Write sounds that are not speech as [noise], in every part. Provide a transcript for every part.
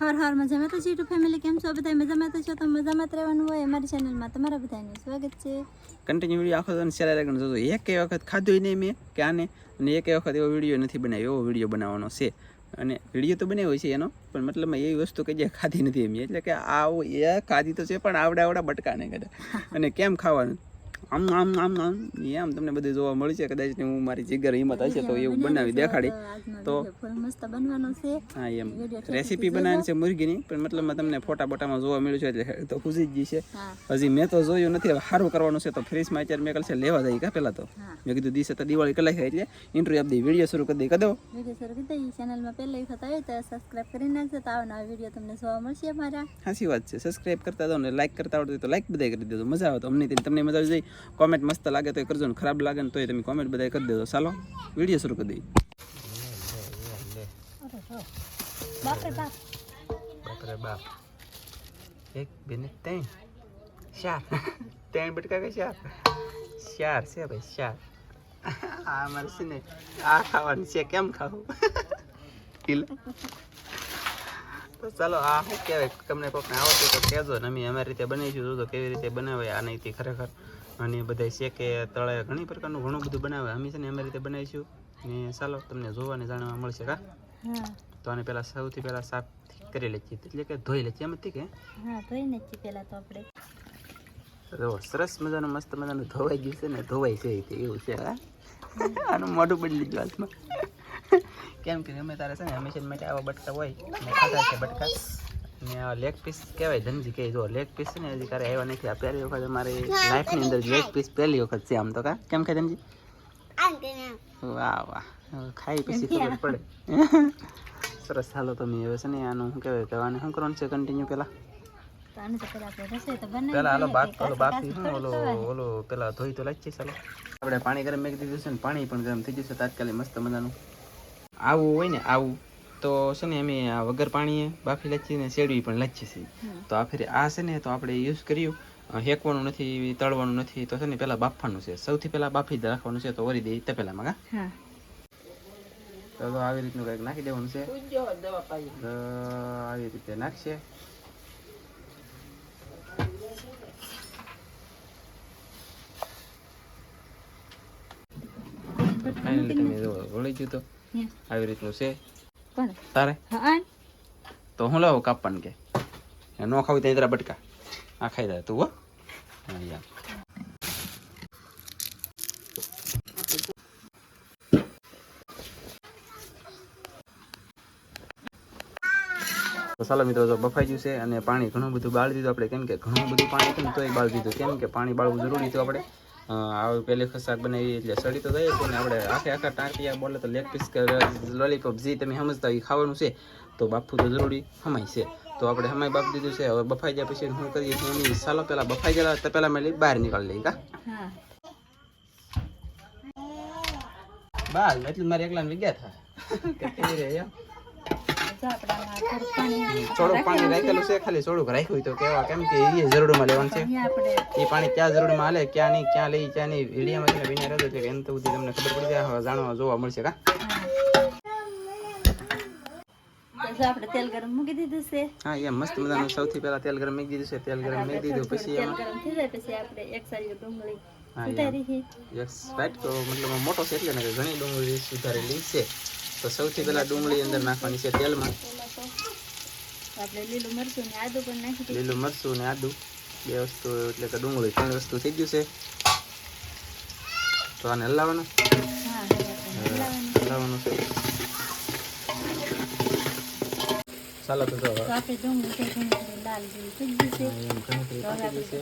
હર હર મજામાં તો જીટુ ફેમિલી કેમ છો? બધા મજામાં તો છો? તો મજામાં જ રહેવાનું હોય અમારી ચેનલમાં તમારા બધાનું સ્વાગત છે. કન્ટિન્યુ વીડિયો આખો તને શેર રાખીને જોજો એક વખત ખાધું નહીં મેં કે આને, અને એક વખત એવો વીડિયો નથી બનાવ્યો, એવો વીડિયો બનાવવાનો છે. અને વીડિયો તો બનાવ્યો છે એનો, પણ મતલબમાં એવી વસ્તુ કે જે ખાધી નથી એમ. એટલે કે આવું એ ખાધી તો છે, પણ આવડા આવડા બટકા નહીં કદાચ અને કેમ ખાવાનું? આમ આમ આમ આમ. આમ તમને બધું જોવા મળશે કદાચ ને હું મારી જીગર હિંમત હશે તો એવું બનાવી દેખાડી. તો મસ્ત બનવાનો છે હા એમ. રેસીપી બનાવવાની છે મુરગીની પણ મતલબ તમને ફોટા બોટામાં જોવા મળ્યું છે એટલે તો ખુશી જ છે. હજી મેં તો જોયું નથી હવે સારું કરવાનું છે તો ફ્રીજમાં અત્યારે મેં કલશે લેવા જાય કા પહેલાં તો. મેં કીધું દિવસે તો દિવાળી કલાઈ એટલે ઇન્ટરવ્યુ આપી વીડિયો શરૂ કરી દઈ કદો વીડિયો શરૂ કરી દઈએ ચેનલમાં પહેલા વખત આવી તો સબસ્ક્રાઇબ કરી નાખજો તો આવા નવા વીડિયો તમને જોવા મળશે અમારા. સાચી વાત છે સબસ્ક્રાઇબ કરતા દો ને લાઈક કરતા આવડતું તો લાઈક બધા કરી દેજો મજા આવે તો અમને તમને મજા આવી જાય. કોમેન્ટ મસ્ત લાગે તો એ કરજો ને ખરાબ લાગે ને તોય તમે કોમેન્ટ બધાય કરી દેજો. ચાલો વીડિયો શરૂ કરી દઈ બાપરે બાપ. એક બે ને ત્રણ. ચાર. [laughs] ત્રણ બટકા કે ચાર? ચાર છે ભાઈ ચાર. [laughs] આ મારે છે ને આ ખાવાનું છે કેમ ખાવું? [laughs] તો ચાલો આ શું કહેવાય? તમને કોકને આવડતું તો કહેજો ને. અમે અમારી રીતે બનાવીશું જોજો કેવી રીતે બનાવે આ નહીં ખરેખર અને બધા શેકે તળે ઘણી પ્રકારનું ઘણું બધું બનાવે. અમે છે ને અમે રીતે બનાવીશું. ને ચાલો તમને જોવા ને જાણવા મળશે કા? હા. તો આને પહેલાં સૌથી પહેલાં સાફ કરી લઈએ એટલે કે ધોઈ લેજે એમ હતી કે? હા પહેલા તો આપણે. સરસ મજાનું મસ્ત મજાનું ધોવાઈ ગયું છે ને ધોવાઈ છે એવું છે હા? આનું મોઢું બદલી ગયું હાથમાં. કેમ કે અમે તારે છે ને હંમેશા માટે આવા બટકા હોય ખાતા છે બટકા. ને આ લેગ પીસ કહેવાય ધનજી કહે જો લેગ પીસ છે ને હજી ક્યારે આવ્યા નથી આ પહેલી વખત અમારી લાઈફની અંદર લેગ પીસ પહેલી વખત છે આમ તો કા? કેમ કે ધનજી વાહ વાહ. ખાઈ પછી ખબર પડે. સરસ હાલો તમે હવે છે ને આનું શું કહેવાય કહેવાનું શું કરવાનું છે કન્ટિન્યુ બનાવી પેલા હાલો બાક ઓલો બાકી ઓલો ઓલો પેલા ધોઈ તો લાગશે ચાલો આપણે પાણી ગરમ મેકી દીધું છે ને પાણી પણ ગરમ થઈ જશે તાત્કાલિક મસ્ત મજાનું. આવું હોય ને આવું. તો છે ને અમે આ વગર પાણીએ બાફી લચ્છી ને શેડવી પણ લચ્છી છે તો આ ફેરી આ છે ને તો આપણે યુઝ કર્યું. હેકવાનું નથી તળવાનું નથી તો છે ને પહેલાં બાફવાનું છે. સૌથી પહેલાં બાફી જ રાખવાનું છે તો વરી દઈએ તે પહેલાંમાં કા હા. તો તો આવી રીતનું કંઈક નાખી દેવાનું છે. આવી રીતે નાખશે. ફાઇનલી તમે જો વળી ગયું તો. આવી રીતનું છે. તારે? હા તો હું લાવું કાપવાનું કે? ન ખાવું ત્યાં જરા બટકા. આ ખાઈ દે તું હો. તો ચાલો મિત્રો તો બફાઈ ગયું છે અને પાણી ઘણું બધું બાળી દીધું આપણે. કેમ કે ઘણું બધું પાણી હતું ને તોય બાળી દીધું. કેમ કે પાણી બાળવું જરૂરી હતું આપણે. આવું પહેલી વખત શાક બનાવી એટલે સડી તો જાય છે ને આપણે આખે આખા ટાંટિયા બોલે તો લેગ પીસ લોલીપોપ જે તમે સમજતા હોય એ ખાવાનું છે તો બાફવું તો જરૂરી હમાય છે. તો આપણે હમાય બાફ દીધું છે હવે બફાઈ જાય પછી શું કરીએ છીએ એની સાલો પહેલાં બફાઈ ગયા તો પહેલાં મેં બહાર નીકળી લઈ કા બાલ એટલે મારે એકલા વિગ્યા થાય કે [laughs] કેવી રહે એમ જો પાણી રાખેલું છે ખાલી થોડુંક રાખ્યું તો કેવા કેમ કે એ જરૂરમાં લેવાનું છે. એ પાણી ક્યાં જરૂરમાં હાલે ક્યાં નહીં ક્યાં લઈ ક્યાં નહીં વિડીયામાં છે વિના રહેતો એટલે એમ તો તમને ખબર પડી જાય હવે જાણવા જોવા મળશે કા? આપણે તેલ ગરમ મૂકી દીધું છે. હા એમ મસ્ત મજાનું સૌથી પહેલા તેલ ગરમ મૂકી દીધું છે તેલ ગરમ મૂકી દીધું પછી તેલ ગરમ થઈ જાય પછી આપણે એક ડુંગળી છે. એક તો મતલબ મોટો છે એટલે ઘણી ડુંગળી સુધારેલી છે. તો સૌથી પહેલા ડુંગળી અંદર નાખવાની છે તેલમાં. આપણે લીલું મરચું ને આદુ પણ નાખી લીલું મરચું ને આદુ બે વસ્તુ એટલે કે ડુંગળી ત્રણ વસ્તુ થઈ ગયું છે. તો આને હલાવવાનું. હલાવવાનું છે ચાલો તો જો તો આપણે ડુંગળી છે ઘણી બધી લાલ જેવી થઈ ગઈ છે એમ ઘણી બધી તો હવે પાકી ગઈ તો છે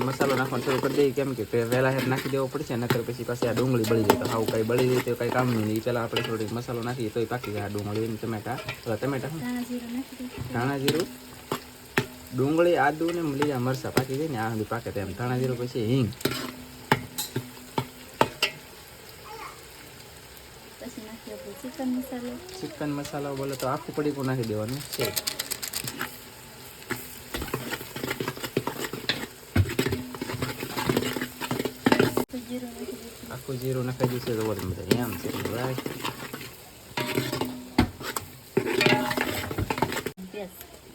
મસાલો નાખવાનું શરૂ કરી દઈએ કેમ કે વહેલા હેર નાખી દેવો પડશે નકર પછી પાછી આ ડુંગળી બળી જાય તો આવું કઈ બળી જાય તો કઈ કામ નહીં પહેલાં આપણે થોડીક મસાલો નાખીએ તોય પાકી જાય આ ડુંગળી ટમેટા ઓલા ટમેટા શું? ધાણા જીરું નાખી દીધું ધાણા જીરું ડુંગળી આદુ ને લીલા મરચા પાકી જાય ને આ સુધી પાકે તેમ ધાણા જીરું પછી હિંગ પછી નાખીએ આપણે ચિકન મસાલો. ચિકન મસાલો બોલે તો આખું પડીકું નાખી દેવાનું. છે આખું જીરું નાખી છે તો વળી બધા એમ છે ભાઈ.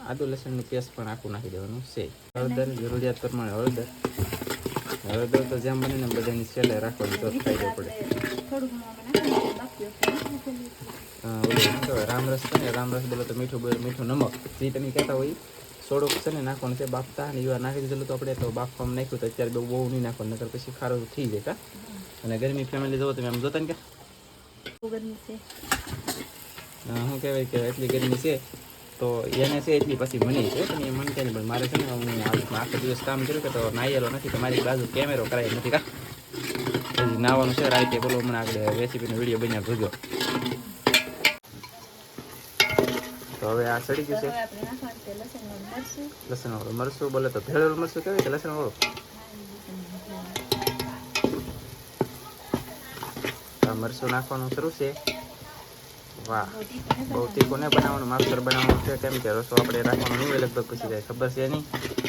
આદુ લસણનું પેસ્ટ પણ આખું નાખી દેવાનું. છે હળદર જરૂરિયાત પ્રમાણે હળદર. હળદર તો જેમ બને ને બધાની છેલ્લે રાખવાની તો ફાયદો પડે. થોડું રામરસ છે ને રામરસ બોલો તો મીઠું બોલો મીઠું નમક. જે તમે કહેતા હોય થોડુંક છે ને નાખવાનું છે બાફતા અને એવા નાખી દીધેલું તો આપણે તો બાફવામાં નાખ્યું તો અત્યારે બહુ બહુ નહીં નાખવાનું નકર પછી ખારો થઈ જાય કા? અને ગરમી ફેમિલી જવો તમે આમ જોતા ને કે? શું કહેવાય કે એટલી ગરમી છે? તો એને છે એટલી પછી મને છે પણ એ મન નહીં પણ મારે છે ને હું આખો દિવસ કામ કર્યું કે તો નાયેલો નથી તો મારી બાજુ કેમેરો કરાય નથી કા? નાવાનું છે રાતે બોલો મને આગળ રેસીપીનો વીડિયો બન્યા ભૂગ્યો તો હવે આ સડી તો ગયું છે હવે આપણે નાખવાનું છે લસણ મરચું લસણ વાળું મરચું બોલે તો ભેળેલું મરચું કહેવાય કે લસણ વાળું આ મરચું નાખવાનું શરૂ છે વાહ બહુ તીખું નહીં બનાવવાનું માસ્ટર બનાવવાનું છે કેમ કે રસો આપણે રાખવાનો નહીં હોય લગભગ પછી કાંઈ ખબર છે નહીં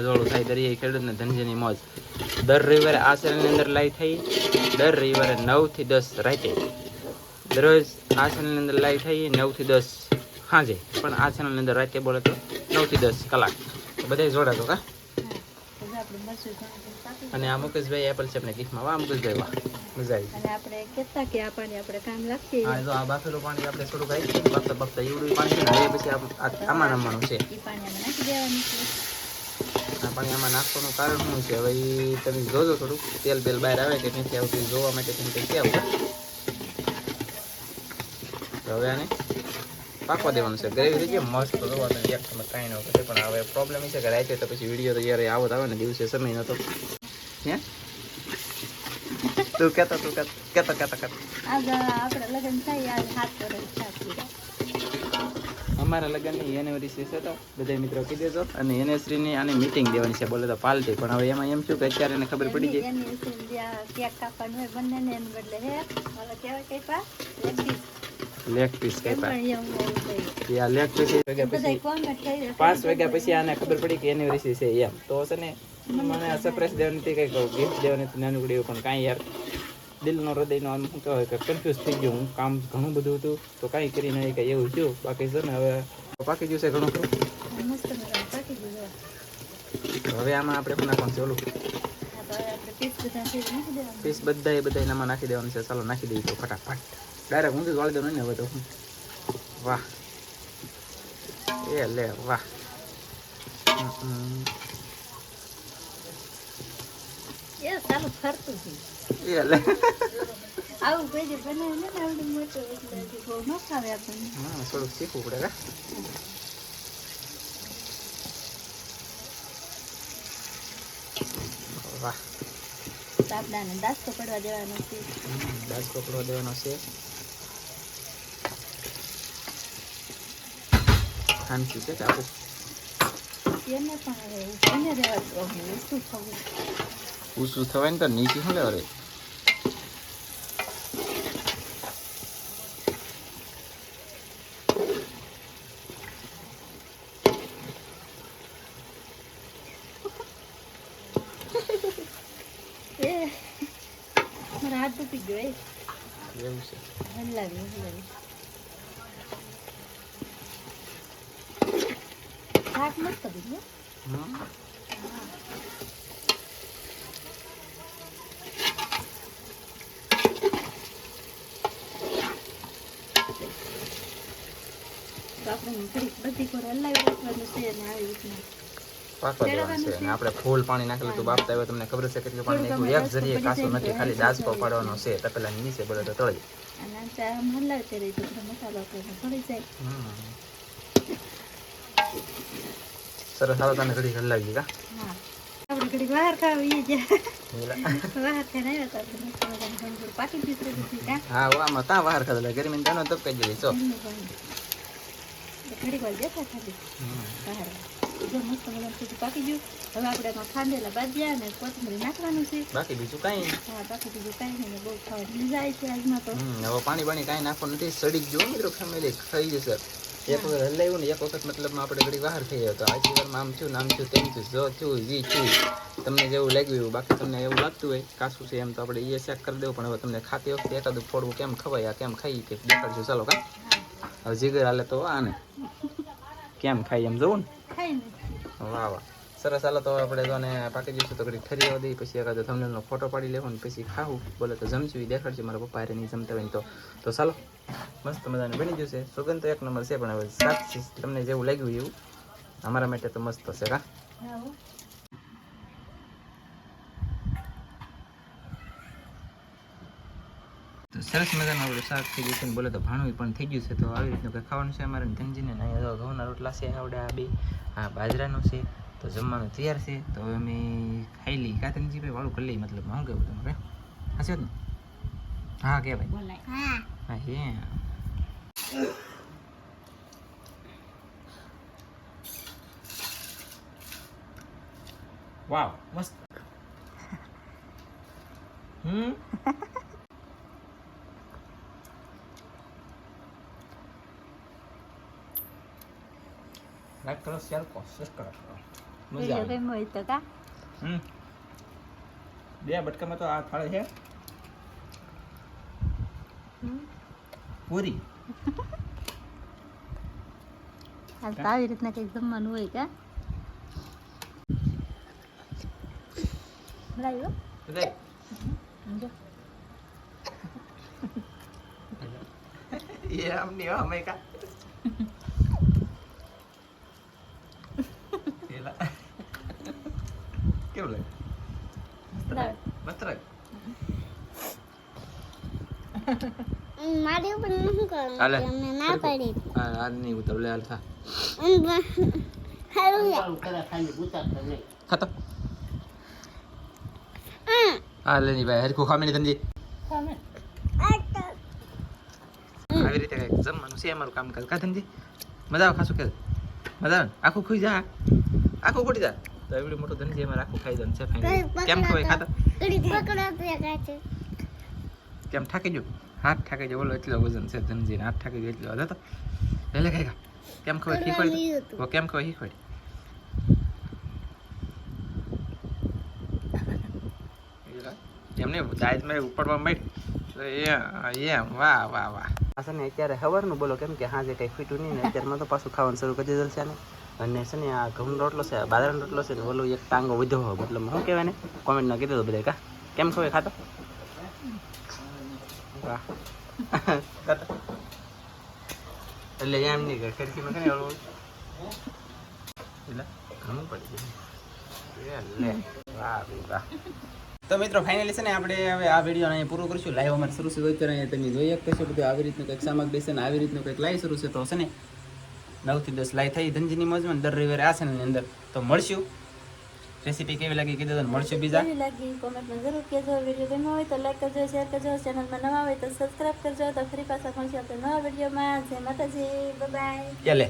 અજવાળું થાય દરિયાઈ ખેડૂતને ધનજીની મોજ. દર રવિવારે આ ચેનલની અંદર લાઈવ થઈ. દર રવિવારે નવથી દસ રાતે. દરરોજ આ ચેનલની અંદર લાઈવ થઈ નવથી દસ સાંજે. પણ આ ચેનલની અંદર રાતે બોલે તો નવથી દસ કલાક. બધા જોડાતો કા? અને આ મુકેશભાઈ એપલ છે આપણે ગીફ્ટમાં વાહ મુકેશભાઈ વાહ. મજા આવી અને આપણે કહેતા કે આ પાણી આપણે કામ લાગશે હા જો આ બાફેલું પાણી આપણે થોડું ગયું બાફતા બાફતા એવડું પાણી છે ને હવે પછી આમાં નમવાનું છે. એ પાણી નાખી દેવાનું છે. પાણી એમાં નાખવાનું કારણ શું છે? હવે તમે જોજો થોડુંક. તેલ બેલ બહાર આવે કે નથી આવતું જોવા માટે તમે કંઈક આવું તો હવે આને પાકવા દેવાનું છે. ગ્રેવી થઈ ગઈ મસ્ત જોવા તમે એક તમે કાંઈ ન કરે પણ હવે પ્રોબ્લેમ છે કે રાતે તો પછી વીડિયો તો જ્યારે આવત આવે ને દિવસે સમય નતો. હે? તું કહેતો તું કહેતો કહેતો કહેતો આપણે લગ્ન થાય હાથ થયા અમારા લગ્નની એનિવર્સરી છે તો બધા મિત્રો કહી દેજો. અને એનિવર્સરીની આની મીટિંગ દેવાની છે. બોલે તો પાલટી પણ હવે એમાં એમ શું કે અત્યારે એને ખબર પડી જ્યાં લેગ પીસ. આ લેગ પીસ. પાંચ વાગ્યા પછી આને ખબર પડી કે એનિવર્સરી છે એમ. તો છે ને મને સરપ્રાઈઝ દેવાની હતી કંઈક ગિફ્ટ દેવાની હતી નાનું પણ કાંઈ યાર. દિલનો હૃદયનો આમ શું કહેવાય કે કન્ફ્યુઝ થઈ ગયું. હું કામ ઘણું બધું હતું તો કાંઈ કરી એ કંઈ એવું થયું. બાકી છે ને હવે પાકી ગયું છે ઘણું. હવે આમાં આપણે પણ નાખવાનું છે? ઓલું? પીસ બધા બધાય બધા એનામાં નાખી દેવાનું છે. ચાલો નાખી દઈએ તો ફટાફટ. ડાયરેક્ટ ઊંધું વાળી દઉં ને હવે તો. વાહ. એ લે વાહ. એ સારું ફરતું છે. આવું કોઈ બનાવે ને આવડું મોટું એટલે બહુ ન ફાવે આપણને. હા થોડુંક શીખવું પડે કા વાહ તો દાસ્તો પડવા દેવાનો છે. દેવાનો છે છે કાપુ એને પણ હવે થવું? ઉસું થવાય ને તો નીચે શું લેવા રે એ મારા હાથ તૂટી ગયો એ. એવું છે. હલાવી હલાવી. શાક મસ્ત બન્યું હો. તો આપણે બધી કોઈ હલાવી રાખવાનું છે અને આવી રીતના. પાકવા દેવાનું છે અને આપણે ફૂલ પાણી નાખેલું તો બાપતા હોય તમને ખબર છે કેટલું પાણી નાખ્યું? એક જરીએ કાસું નથી ખાલી દાજકો પાડવાનો છે. તપેલાની નીચે બળે તો તળી સરસ હાલો તને ઘડી હલાવી કા? ઘડીક બહાર ખાવી બહાર આવ્યા ભંડોળ પાકી દીધું હા આમાં તા બહાર ખાધેલા ગરમી તાનો તપકાઈ દીધી છો ઘડીક વાર જતા ખાધી બહાર જો મસ્ત મજાનું બધું પાકી ગયું. હવે આપણે એમાં ખાંડેલા બાજ્યા અને કોથમરી નાખવાનું છે. બાકી બીજું કાંઈ હા બાકી બીજું કાંઈ નહીં બહુ ખાવાની મજા આવી છે આજમાં તો. હવે પાણી પાણી કાંઈ નાખવાનું નથી. સડી જ મિત્રો ફેમિલી ખાઈ જશે એક વખત હલાવ્યું ને એક વખત મતલબમાં આપણે ઘડી બહાર થઈ ગયો. તો આજી વારમાં આમ થયું નામ થયું તેમ થયું. જો થયું જી થયું. તમને જેવું લાગ્યું એવું બાકી તમને એવું લાગતું હોય કાસું છે એમ તો આપણે એ ચેક કરી દેવું. પણ હવે તમને ખાતી વખતે એકાદું ફોડવું કેમ ખવાય આ કેમ ખાઈ કે દેખાડશું ચાલો કા? હવે જીગર હાલે તો આને. કેમ ખાઈ એમ જવું ને? વાહ વાહ. સરસ હાલો તો આપણે તો ને પાકી જઈશું તો ઘડી ઠરી આવી દઈ પછી એકાદો થંબનેલનો ફોટો પાડી લેવો ને પછી ખાવું. બોલે તો જમશું દેખાડશે મારા પપ્પા હારે નહીં જમતા હોય તો. તો ચાલો મસ્ત મજાને બની જશે સુગંધ તો એક નંબર છે પણ હવે સાત તમને જેવું લાગ્યું એવું. અમારા માટે તો મસ્ત છે કા હા હો. તો સરસ મજાનું આપણું શાક થઈ ગયું છે ને બોલે તો ભાણું પણ થઈ ગયું છે. તો આવી રીતનું કંઈ ખાવાનું છે અમારે? ધનજીને ને અહીંયા તો ઘઉંના રોટલા છે આવડે આ બે હા બાજરાનું છે તો જમવાનું તૈયાર છે. તો હવે અમે ખાઈ લઈ કાતનજી ભાઈ વાળું કરી લઈએ મતલબ હું કહેવું તમારે હા છે ને? હા કે ભાઈ. હા હે. વાવ મસ્ત. હમ? હમ બે બટકામાં તો આ ફાળે છે પૂરી હાલ તો આવી રીતના કંઈક જમવાનું હોય કા બરાબર એ આમ નહીં અમે કા પેલા કેવું લાગે? મસ્ત લાગે? મારી ઉપર શું કરવાનું? હાલે. તમને ના પાડી હા આ નહીં ઉતર લે હાલ ખા સારું લે. ખાતો. હા લે ની ભાઈ હરખું ખામી નહીં ધનજી ખામે આવી રીતે કંઈક જમવાનું છે અમારું કામકાજ. કા ધનજી મજા આવે ખાશું કે? મજા આવે ને? આખું ખુઈ જા. આખું ખોટી જા. તો એવડું મોટું ધનજી અમારે આખું ખાઈ જવાનું છે કેમ ખવાય ખાતો? છે. કેમ થાકી જો હાથ થાકી ગયો બોલો એટલો વજન છે ધનજી હાથ થાકી ગયો એટલો હતો એટલે ખાઈ કેમ ખવાય શીખવાડ કેમ ખવાય શીખવાડ. એમને નહીં ઉપડવા માંડ તો એ એમ વાહ વાહ વાહ. પાછા છે ને અત્યારે સવારનું બોલો કેમ કે હાજે કંઈ ફીટું નહીં ને અત્યારમાં તો પાછું ખાવાનું શરૂ કરી દીધેલ છે ને અને છે ને આ ઘઉંનો રોટલો છે બાજરાનો રોટલો છે ને ઓલું એક ટાંગો વધ્યો હોય, મતલબ શું કહેવાય ને કોમેન્ટમાં કીધું બધા કા? કેમ છો ખાતો? ખાતો? એટલે એમ નહીં ખડકીમાં કે એટલે ઘણું પડી ગયું. તો મિત્રો ફાઇનલી છે ને આપણે હવે આ વીડિયો અહીંયા પૂરું કરીશું. લાઈવ અમારે શરૂ છે અત્યારે તમે જોઈ શકો છો, બધું આવી રીતનું કંઈક સામગ્રી છે ને, આવી રીતનું કંઈક લાઈવ શરૂ છે, તો છે ને નવથી દસ લાઈ થઈ ધનજીની મોજમાં દર રવિવારે આ ચેનલની અંદર. તો મળશું. રેસીપી કેવી લાગી કીધું તો મળશું બીજા. કેવી લાગી? કોમેન્ટમાં જરૂર કહેજો. વીડિયો ગમ્યો હોય તો લાઈક કરજો શેર કરજો. ચેનલમાં નવા હોય તો સબસ્ક્રાઇબ કરજો. તો ફરી પાછા મળશે આપણે નવા વિડીયોમાં જય માતાજી. બાય ચાલે